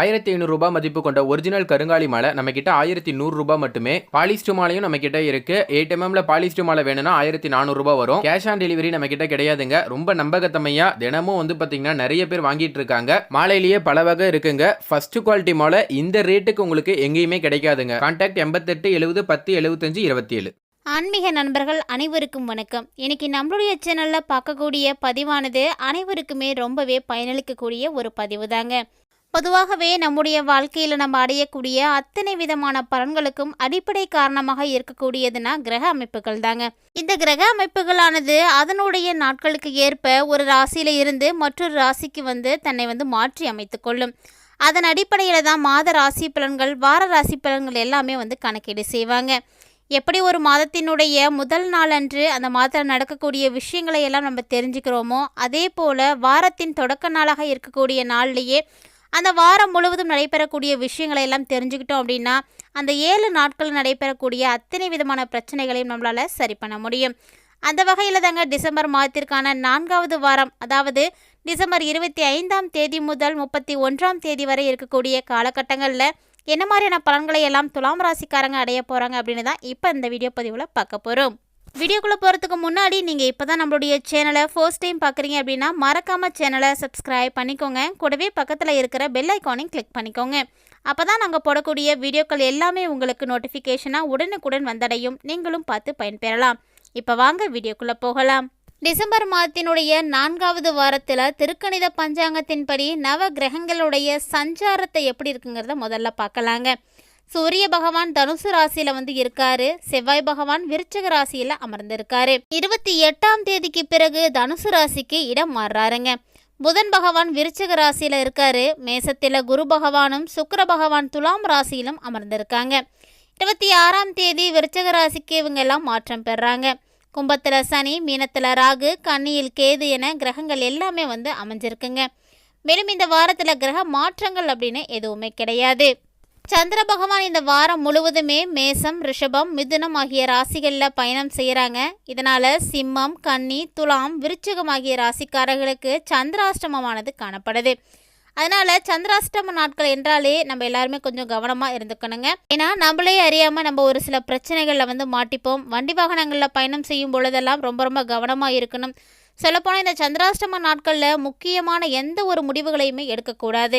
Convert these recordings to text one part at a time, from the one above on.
ஆயிரத்தி ஐநூறுரூபா மதிப்பு கொண்ட ஒரிஜினல் கருங்காலி மாலை நம்ம கிட்ட ஆயிரத்தி நூறுரூபா மட்டுமே. பாலிஸ்டர் மாலையும் நம்ம கிட்ட இருக்கு எயிட் எம்எம்ல பாலிஸ்டர் மாலை வேணும்னா ஆயிரத்தி நானூறுரூபா வரும். கேஷ் ஆன் டெலிவரி நம்ம கிட்ட கிடையாதுங்க. ரொம்ப நம்பகத்தமையா தினமும் வந்து பாத்தீங்கன்னா நிறைய பேர் வாங்கிட்டு இருக்காங்க. மாலையிலேயே பல வகை இருக்குங்க. ஃபர்ஸ்ட் குவாலிட்டி மாலை இந்த ரேட்டுக்கு உங்களுக்கு எங்கேயுமே கிடைக்காதுங்க. கான்டாக்ட் எண்பத்தெட்டு எழுபது பத்து எழுபத்தஞ்சு இருபத்தி ஏழு ஆன்மீக நண்பர்கள் அனைவருக்கும் வணக்கம். இன்னைக்கு நம்மளுடைய சேனலில் பார்க்கக்கூடிய பதிவானது அனைவருக்குமே ரொம்பவே பயனளிக்கக்கூடிய ஒரு பதிவு தாங்க பொதுவாகவே நம்முடைய வாழ்க்கையில் நம்ம அடையக்கூடிய அத்தனை விதமான பலன்களுக்கும் அடிப்படை காரணமாக இருக்கக்கூடியதுன்னா கிரக அமைப்புகள் தாங்க. இந்த கிரக அமைப்புகளானது அதனுடைய நாட்களுக்கு ஏற்ப ஒரு ராசியில இருந்து மற்றொரு ராசிக்கு வந்து தன்னை வந்து மாற்றி அமைத்து கொள்ளும். அதன் அடிப்படையில் தான் மாத ராசி பலன்கள் வார ராசி பலன்கள் எல்லாமே வந்து கணக்கீடு செய்வாங்க. எப்படி ஒரு மாதத்தினுடைய முதல் நாளன்று அந்த மாதத்தில் நடக்கக்கூடிய விஷயங்களை எல்லாம் நம்ம தெரிஞ்சுக்கிறோமோ அதே போல் வாரத்தின் தொடக்க நாளாக இருக்கக்கூடிய நாள்லேயே அந்த வாரம் முழுவதும் நடைபெறக்கூடிய விஷயங்களை எல்லாம் தெரிஞ்சுக்கிட்டோம் அப்படின்னா அந்த ஏழு நாட்கள் நடைபெறக்கூடிய அத்தனை விதமான பிரச்சனைகளையும் நம்மளால் சரி பண்ண முடியும். அந்த வகையில் தாங்க டிசம்பர் மாதத்திற்கான நான்காவது வாரம் அதாவது டிசம்பர் இருபத்தி ஐந்தாம் தேதி முதல் முப்பத்தி ஒன்றாம் தேதி வரை இருக்கக்கூடிய காலகட்டங்களில் என்ன மாதிரியான பலன்களை எல்லாம் துலாம் ராசிக்காரங்க அடைய போகிறாங்க அப்படின்னு தான் இப்போ இந்த வீடியோ பதிவில் பார்க்க போகிறோம் வீடியோக்குள்ளே போகிறதுக்கு முன்னாடி நீங்கள் இப்போ தான் நம்மளுடைய சேனலை ஃபர்ஸ்ட் டைம் பார்க்குறீங்க அப்படின்னா மறக்காமல் சேனலை சப்ஸ்கிரைப் பண்ணிக்கோங்க. கூடவே பக்கத்தில் இருக்கிற பெல் ஐக்கானையும் கிளிக் பண்ணிக்கோங்க. அப்போ தான் நாங்கள் போடக்கூடிய வீடியோக்கள் எல்லாமே உங்களுக்கு நோட்டிஃபிகேஷனாக உடனுக்குடன் வந்தடையும். நீங்களும் பார்த்து பயன்பெறலாம். இப்போ வாங்க வீடியோக்குள்ளே போகலாம். டிசம்பர் மாதத்தினுடைய நான்காவது வாரத்தில் திருக்கணித பஞ்சாங்கத்தின்படி நவ கிரகங்களுடைய சஞ்சாரத்தை எப்படி இருக்குங்கிறத முதல்ல பார்க்கலாங்க. சூரிய பகவான் தனுசு ராசியில வந்து இருக்காரு. செவ்வாய் பகவான் விருச்சக ராசியில அமர்ந்திருக்காரு. இருபத்தி எட்டாம் தேதிக்கு பிறகு தனுசு ராசிக்கு இடம் மாறுறாருங்க புதன் பகவான் விருச்சக ராசியில இருக்காரு. மேசத்தில குரு பகவானும் சுக்கர பகவான் துலாம் ராசியிலும் அமர்ந்திருக்காங்க. இருபத்தி ஆறாம் தேதி விருச்சக ராசிக்கு இவங்க எல்லாம் மாற்றம் பெறாங்க. கும்பத்தில் சனி மீனத்தில் ராகு கன்னியில் கேது என கிரகங்கள் எல்லாமே வந்து அமைஞ்சிருக்குங்க. மேலும் இந்த வாரத்தில் கிரக மாற்றங்கள் அப்படின்னு எதுவுமே கிடையாது. சந்திர பகவான் இந்த வாரம் முழுவதுமே மேசம் ரிஷபம் மிதுனம் ஆகிய ராசிகளில் பயணம் செய்கிறாங்க இதனால் சிம்மம் கன்னி துலாம் விருச்சகம் ஆகிய ராசிக்காரர்களுக்கு சந்திராஷ்டமமானது காணப்படுது. அதனால சந்திராஷ்டம நாட்கள் என்றாலே நம்ம எல்லாருமே கொஞ்சம் கவனமாக இருந்துக்கணுங்க. ஏன்னா நம்மளே அறியாமல் நம்ம ஒரு சில பிரச்சனைகளில் வந்து மாட்டிப்போம். வண்டி வாகனங்களில் பயணம் செய்யும் பொழுதெல்லாம் ரொம்ப ரொம்ப கவனமாக இருக்கணும். சொல்லப்போனால் இந்த சந்திராஷ்டம நாட்களில் முக்கியமான எந்த ஒரு முடிவுகளையுமே எடுக்கக்கூடாது.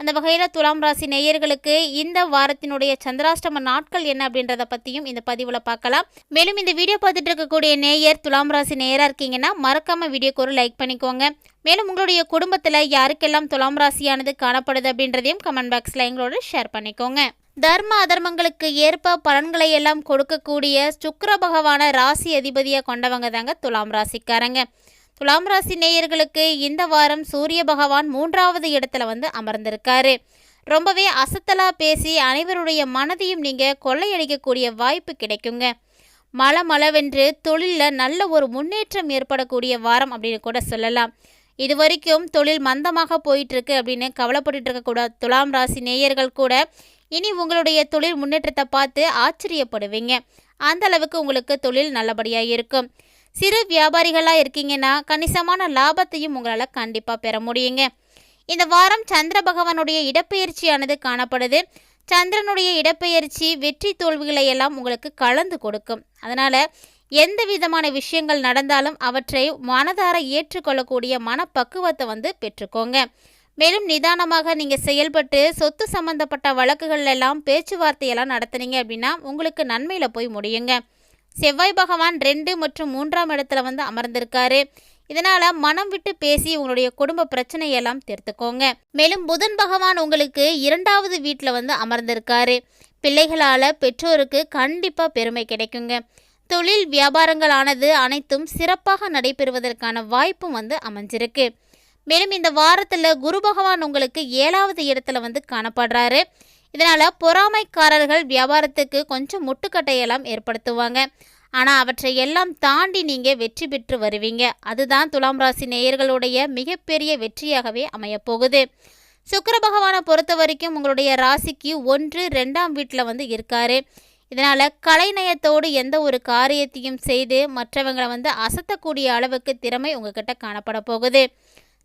அந்த வகையில் துலாம் ராசி நேயர்களுக்கு இந்த வாரத்தினுடைய சந்திராஷ்டம நாட்கள் என்ன அப்படின்றத பற்றியும் இந்த பதிவில் பார்க்கலாம். மேலும் இந்த வீடியோ பார்த்துட்டு இருக்கக்கூடிய நேயர் துலாம் ராசி நேயராக இருக்கீங்கன்னா மறக்காமல் வீடியோக்கு ஒரு லைக் பண்ணிக்கோங்க. மேலும் உங்களுடைய குடும்பத்தில் யாருக்கெல்லாம் துலாம் ராசியானது காணப்படுது அப்படின்றதையும் கமெண்ட் பாக்ஸில் எங்களோட ஷேர் பண்ணிக்கோங்க. தர்ம அதர்மங்களுக்கு ஏற்ப பலன்களை எல்லாம் கொடுக்கக்கூடிய சுக்கர பகவான ராசி அதிபதியாக கொண்டவங்க தாங்க துலாம் ராசிக்காரங்க. துலாம் ராசி நேயர்களுக்கு இந்த வாரம் சூரிய பகவான் மூன்றாவது இடத்துல வந்து அமர்ந்திருக்காரு. ரொம்பவே அசத்தலா பேசி அனைவருடைய மனதையும் நீங்கள் கொள்ளையடிக்கக்கூடிய வாய்ப்பு கிடைக்குங்க. மல மலவென்று தொழிலில் நல்ல ஒரு முன்னேற்றம் ஏற்படக்கூடிய வாரம் அப்படின்னு கூட சொல்லலாம். இது வரைக்கும் தொழில் மந்தமாக போயிட்டு இருக்கு அப்படின்னு கவலைப்பட்டு இருக்கக்கூடாது துலாம் ராசி நேயர்கள் கூட இனி உங்களுடைய தொழில் முன்னேற்றத்தை பார்த்து ஆச்சரியப்படுவீங்க. அந்த அளவுக்கு உங்களுக்கு தொழில் நல்லபடியாக இருக்கும். சிறு வியாபாரிகளாக இருக்கீங்கன்னா கணிசமான லாபத்தையும் உங்களால் கண்டிப்பாக பெற முடியுங்க. இந்த வாரம் சந்திர பகவானுடைய இடப்பெயர்ச்சியானது காணப்படுது. சந்திரனுடைய இடப்பெயர்ச்சி வெற்றி தோல்விகளை எல்லாம் உங்களுக்கு கலந்து கொடுக்கும். அதனால் எந்த விதமான விஷயங்கள் நடந்தாலும் அவற்றை மனதார ஏற்றுக்கொள்ளக்கூடிய மனப்பக்குவத்தை வந்து பெற்றுக்கோங்க. மேலும் நிதானமாக நீங்கள் செயல்பட்டு சொத்து சம்பந்தப்பட்ட வழக்குகள் எல்லாம் பேச்சுவார்த்தையெல்லாம் நடத்துனீங்க அப்படின்னா உங்களுக்கு நன்மையில் போய் முடியுங்க. செவ்வாய் பகவான் ரெண்டு மற்றும் மூன்றாம் இடத்துல வந்து அமர்ந்திருக்காரு. இதனால மனம் விட்டு பேசி உங்களுடைய குடும்ப பிரச்சனையெல்லாம் தீர்த்துக்கோங்க. மேலும் புதன் பகவான் உங்களுக்கு இரண்டாவது வீட்டில் வந்து அமர்ந்திருக்காரு. பிள்ளைகளால் பெற்றோருக்கு கண்டிப்பாக பெருமை கிடைக்குங்க. தொழில் வியாபாரங்களானது அனைத்தும் சிறப்பாக நடைபெறுவதற்கான வாய்ப்பும் வந்து அமைஞ்சிருக்கு. மேலும் இந்த வாரத்தில் குரு பகவான் உங்களுக்கு ஏழாவது இடத்துல வந்து காணப்படுறாரு. இதனால் பொறாமைக்காரர்கள் வியாபாரத்துக்கு கொஞ்சம் முட்டுக்கட்டையெல்லாம் ஏற்படுத்துவாங்க. ஆனால் அவற்றை எல்லாம் தாண்டி நீங்கள் வெற்றி பெற்று வருவீங்க. அதுதான் துலாம் ராசி நேயர்களுடைய மிகப்பெரிய வெற்றியாகவே அமையப்போகுது. சுக்கர பகவானை பொறுத்த வரைக்கும் உங்களுடைய ராசிக்கு ஒன்று ரெண்டாம் வீட்டில் வந்து இருக்காரு. இதனால் கலைநயத்தோடு எந்த ஒரு காரியத்தையும் செய்து மற்றவங்களை வந்து அசத்தக்கூடிய அளவுக்கு திறமை உங்ககிட்ட காணப்பட போகுது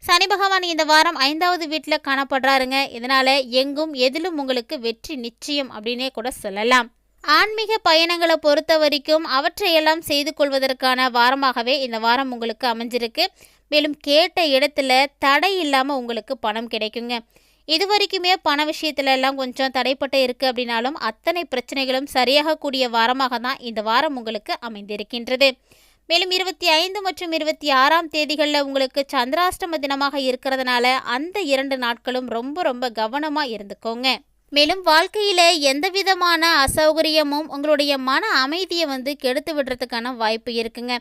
சனி பகவான் இந்த வாரம் ஐந்தாவது வீட்டில் காணப்படுறாருங்க. இதனால எங்கும் எதிலும் உங்களுக்கு வெற்றி நிச்சயம் அப்படின்னே கூட சொல்லலாம். ஆன்மீக பயணங்களை பொறுத்த வரைக்கும் அவற்றையெல்லாம் செய்து கொள்வதற்கான வாரமாகவே இந்த வாரம் உங்களுக்கு அமைஞ்சிருக்கு. மேலும் கேட்ட இடத்துல தடை இல்லாமல் உங்களுக்கு பணம் கிடைக்குங்க. இது வரைக்குமே பண விஷயத்துல எல்லாம் கொஞ்சம் தடைப்பட்டு இருக்கு அப்படின்னாலும் அத்தனை பிரச்சனைகளும் சரியாகக்கூடிய வாரமாக தான் இந்த வாரம் உங்களுக்கு அமைந்திருக்கின்றது. மேலும் இருபத்தி ஐந்து மற்றும் இருபத்தி ஆறாம் தேதிகளில் உங்களுக்கு சந்திராஷ்டம தினமாக இருக்கிறதுனால அந்த இரண்டு நாட்களும் ரொம்ப ரொம்ப கவனமாக இருந்துக்கோங்க. மேலும் வாழ்க்கையில் எந்த விதமான அசௌகரியமும் உங்களுடைய மன அமைதியை வந்து கெடுத்து விடுறதுக்கான வாய்ப்பு இருக்குங்க.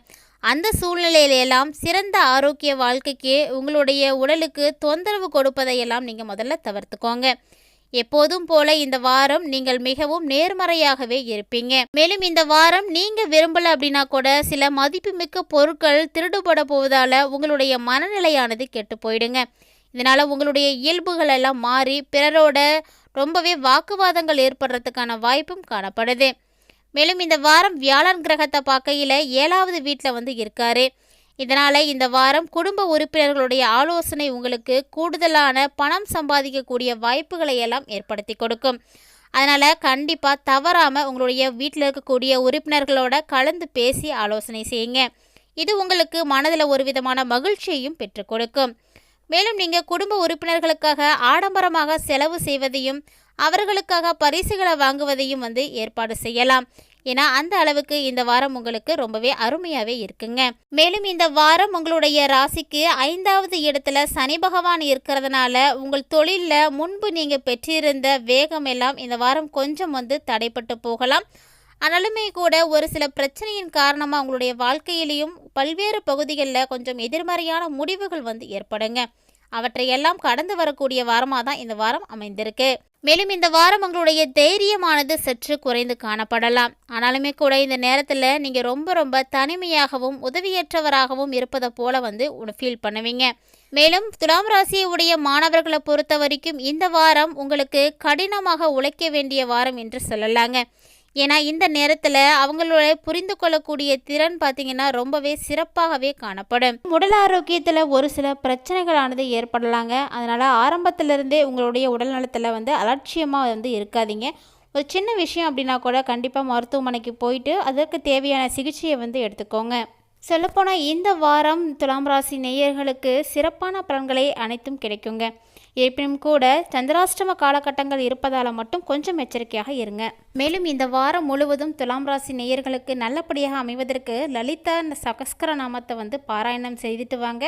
அந்த சூழ்நிலையிலெல்லாம் சிறந்த ஆரோக்கிய வாழ்க்கைக்கு உங்களுடைய உடலுக்கு தொந்தரவு கொடுப்பதையெல்லாம் நீங்கள் முதல்ல தவிர்த்துக்கோங்க. எப்போதும் போல இந்த வாரம் நீங்கள் மிகவும் நேர்மறையாகவே இருப்பீங்க. மேலும் இந்த வாரம் நீங்க விரும்பல அப்படின்னா கூட சில மதிப்புமிக்க பொருட்கள் திருடுபட போவதால உங்களுடைய மனநிலையானது கெட்டு போயிடுங்க. இதனால உங்களுடைய இயல்புகள் எல்லாம் மாறி பிறரோட ரொம்பவே வாக்குவாதங்கள் ஏற்படுறதுக்கான வாய்ப்பும் காணப்படுது. மேலும் இந்த வாரம் வியாழன் கிரகத்தை பார்க்கையில் ஏழாவது வீட்டில் வந்து இருக்காரு. இதனால் இந்த வாரம் குடும்ப உறுப்பினர்களுடைய ஆலோசனை உங்களுக்கு கூடுதலான பணம் சம்பாதிக்கக்கூடிய வாய்ப்புகளை எல்லாம் ஏற்படுத்தி கொடுக்கும். அதனால் கண்டிப்பாக தவறாமல் உங்களுடைய வீட்டில் இருக்கக்கூடிய உறுப்பினர்களோட கலந்து பேசி ஆலோசனை செய்யுங்க. இது உங்களுக்கு மனதில் ஒரு விதமான மகிழ்ச்சியையும் பெற்றுக் கொடுக்கும். மேலும் நீங்கள் குடும்ப உறுப்பினர்களுக்காக ஆடம்பரமாக செலவு செய்வதையும் அவர்களுக்காக பரிசுகளை வாங்குவதையும் வந்து ஏற்பாடு செய்யலாம். ஏன்னா அந்த அளவுக்கு இந்த வாரம் உங்களுக்கு ரொம்பவே அருமையாகவே இருக்குங்க. மேலும் இந்த வாரம் உங்களுடைய ராசிக்கு ஐந்தாவது இடத்துல சனி பகவான் இருக்கிறதுனால உங்கள் தொழிலில் முன்பு நீங்கள் பெற்றிருந்த வேகம் எல்லாம் இந்த வாரம் கொஞ்சம் வந்து தடைப்பட்டு போகலாம். ஆனாலுமே கூட ஒரு சில பிரச்சனையின் காரணமாக உங்களுடைய வாழ்க்கையிலையும் பல்வேறு பகுதிகளில் கொஞ்சம் எதிர்மறையான முடிவுகள் வந்து ஏற்படுங்க. அவற்றையெல்லாம் கடந்து வரக்கூடிய வாரமாக தான் இந்த வாரம் அமைந்திருக்கு. மேலும் இந்த வாரம் உங்களுடைய தைரியமானது சற்று குறைந்து காணப்படலாம். ஆனாலுமே கூட இந்த நேரத்தில் நீங்கள் ரொம்ப ரொம்ப தனிமையாகவும் உதவியற்றவராகவும் இருப்பதை போல வந்து ஃபீல் பண்ணுவீங்க. மேலும் துலாம் ராசியுடைய மாணவர்களை பொறுத்த வரைக்கும் இந்த வாரம் உங்களுக்கு கடினமாக உழைக்க வேண்டிய வாரம் என்று சொல்லலாங்க. ஏன்னா இந்த நேரத்தில் அவங்களோட புரிந்து கொள்ளக்கூடிய திறன் பார்த்தீங்கன்னா ரொம்பவே சிறப்பாகவே காணப்படும். உடல் ஆரோக்கியத்தில் ஒரு சில பிரச்சனைகளானது ஏற்படலாங்க. அதனால் ஆரம்பத்திலிருந்தே உங்களுடைய உடல் நலத்தில் வந்து அலட்சியமாக வந்து இருக்காதீங்க. ஒரு சின்ன விஷயம் அப்படின்னா கூட கண்டிப்பாக மருத்துவமனைக்கு போயிட்டு அதற்கு தேவையான சிகிச்சையை வந்து எடுத்துக்கோங்க. சொல்லப்போனால் இந்த வாரம் துலாம் ராசி நேயர்களுக்கு சிறப்பான பலன்களை அனைத்தும் கிடைக்குங்க. இருப்பினும் கூட சந்திராஷ்டம காலகட்டங்கள் இருப்பதால் மட்டும் கொஞ்சம் எச்சரிக்கையாக இருங்க. மேலும் இந்த வாரம் முழுவதும் துலாம் ராசி நேயர்களுக்கு நல்லபடியாக அமைவதற்கு லலிதா சகஸ்கர நாமத்தை வந்து பாராயணம் செய்துட்டு வாங்க.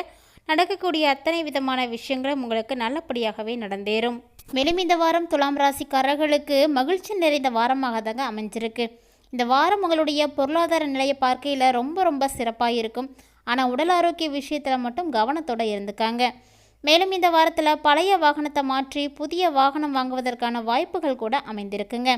நடக்கக்கூடிய அத்தனை விதமான விஷயங்களும் உங்களுக்கு நல்லபடியாகவே நடந்தேறும். மேலும் இந்த வாரம் துலாம் ராசிக்காரர்களுக்கு மகிழ்ச்சி நிறைந்த வாரமாக தாங்க அமைஞ்சிருக்கு. இந்த வாரம் உங்களுடைய பொருளாதார நிலையை பார்க்கையில் ரொம்ப ரொம்ப சிறப்பாக இருக்கும் ஆனால் உடல் ஆரோக்கிய விஷயத்தில் மட்டும் கவனத்தோடு இருந்துக்காங்க. மேலும் இந்த வாரத்தில் பழைய வாகனத்தை மாற்றி புதிய வாகனம் வாங்குவதற்கான வாய்ப்புகள் கூட அமைந்திருக்குங்க.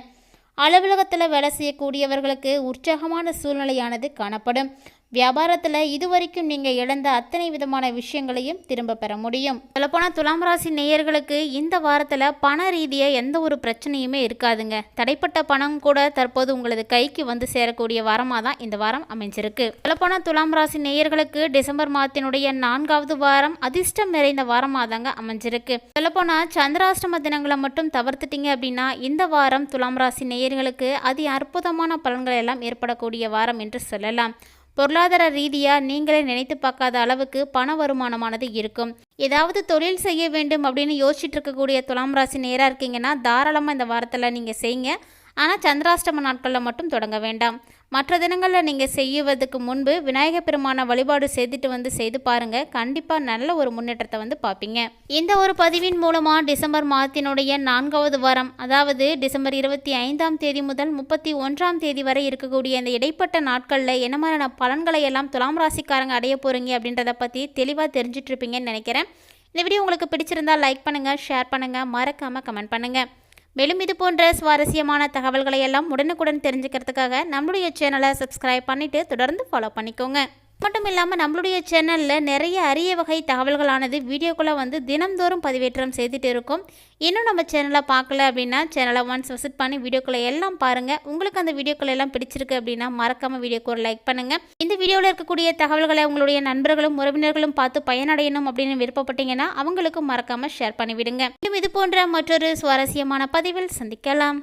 அலுவலகத்தில் வேலை செய்யக்கூடியவர்களுக்கு உற்சாகமான சூழ்நிலையானது காணப்படும். வியாபாரத்தில் இதுவரைக்கும் நீங்கள் இழந்த அத்தனை விதமான விஷயங்களையும் திரும்ப பெற முடியும். சொல்லப்போனால் துலாம் ராசி நேயர்களுக்கு இந்த வாரத்தில் பண ரீதியாக எந்த ஒரு பிரச்சனையுமே இருக்காதுங்க. தடைப்பட்ட பணம் கூட தற்போது உங்களது கைக்கு வந்து சேரக்கூடிய வாரமாக தான் இந்த வாரம் அமைஞ்சிருக்கு. சொல்லப்போனால் துலாம் ராசி நேயர்களுக்கு டிசம்பர் மாதத்தினுடைய நான்காவது வாரம் அதிர்ஷ்டம் நிறைந்த வாரமாக தாங்க அமைஞ்சிருக்கு. சொல்லப்போனால் சந்திராஷ்டம தினங்களை மட்டும் தவிர்த்துட்டீங்க அப்படின்னா இந்த வாரம் துலாம் ராசி நேயர்களுக்கு அதி அற்புதமான பலன்கள் எல்லாம் ஏற்படக்கூடிய வாரம் என்று சொல்லலாம். பொருளாதார ரீதியாக நீங்களே நினைத்து பார்க்காத அளவுக்கு பண வருமானமானது இருக்கும். ஏதாவது தொழில் செய்ய வேண்டும் அப்படின்னு யோசிச்சுட்டு இருக்கக்கூடிய துலாம் ராசி நேராக இருக்கீங்கன்னா தாராளமாக இந்த வாரத்தில் நீங்கள் செய்யுங்க. ஆனால் சந்திராஷ்டம நாட்களில் மட்டும் தொடங்க வேண்டாம். மற்ற தினங்களில் நீங்கள் செய்வதற்கு முன்பு விநாயகர் பெருமான வழிபாடு செய்துட்டு வந்து செய்து பாருங்கள் கண்டிப்பாக நல்ல ஒரு முன்னேற்றத்தை வந்து பார்ப்பீங்க. இந்த ஒரு பதிவின் மூலமாக டிசம்பர் மாதத்தினுடைய நான்காவது வாரம் அதாவது டிசம்பர் இருபத்தி ஐந்தாம் தேதி முதல் முப்பத்தி ஒன்றாம் தேதி வரை இருக்கக்கூடிய இந்த இடைப்பட்ட நாட்களில் என்ன மாதிரியான பலன்களை எல்லாம் துலாம் ராசிக்காரங்க அடைய போகிறீங்க அப்படின்றத பற்றி தெளிவாக தெரிஞ்சிட்ருப்பீங்கன்னு நினைக்கிறேன். இந்த வீடியோ உங்களுக்கு பிடிச்சிருந்தா லைக் பண்ணுங்கள் ஷேர் பண்ணுங்கள் மறக்காமல் கமெண்ட் பண்ணுங்கள் மேலும் இது போன்ற சுவாரஸ்யமான தகவல்களை எல்லாம் உடனுக்குடன் தெரிஞ்சுக்கிறதுக்காக நம்மளுடைய சேனலை சப்ஸ்கிரைப் பண்ணிவிட்டு தொடர்ந்து ஃபாலோ பண்ணிக்கோங்க. மட்டும் இல்லாமல் நம்மளுடைய சேனலில் நிறைய அரிய வகை தகவல்களானது வீடியோக்குள்ளே வந்து தினம்தோறும் பதிவேற்றம் செய்துட்டு இருக்கும். இன்னும் நம்ம சேனலை பார்க்கல அப்படின்னா சேனலை ஒன்ஸ் விசிட் பண்ணி வீடியோக்களை எல்லாம் பாருங்கள் உங்களுக்கு அந்த வீடியோக்களை எல்லாம் பிடிச்சிருக்கு அப்படின்னா மறக்காமல் வீடியோக்கு ஒரு லைக் பண்ணுங்கள் இந்த வீடியோவில் இருக்கக்கூடிய தகவல்களை உங்களுடைய நண்பர்களும் உறவினர்களும் பார்த்து பயனடையணும் அப்படின்னு விருப்பப்பட்டீங்கன்னா அவங்களுக்கும் மறக்காமல் ஷேர் பண்ணிவிடுங்க. இன்னும் இது போன்ற மற்றொரு சுவாரஸ்யமான பதிவில் சந்திக்கலாம்.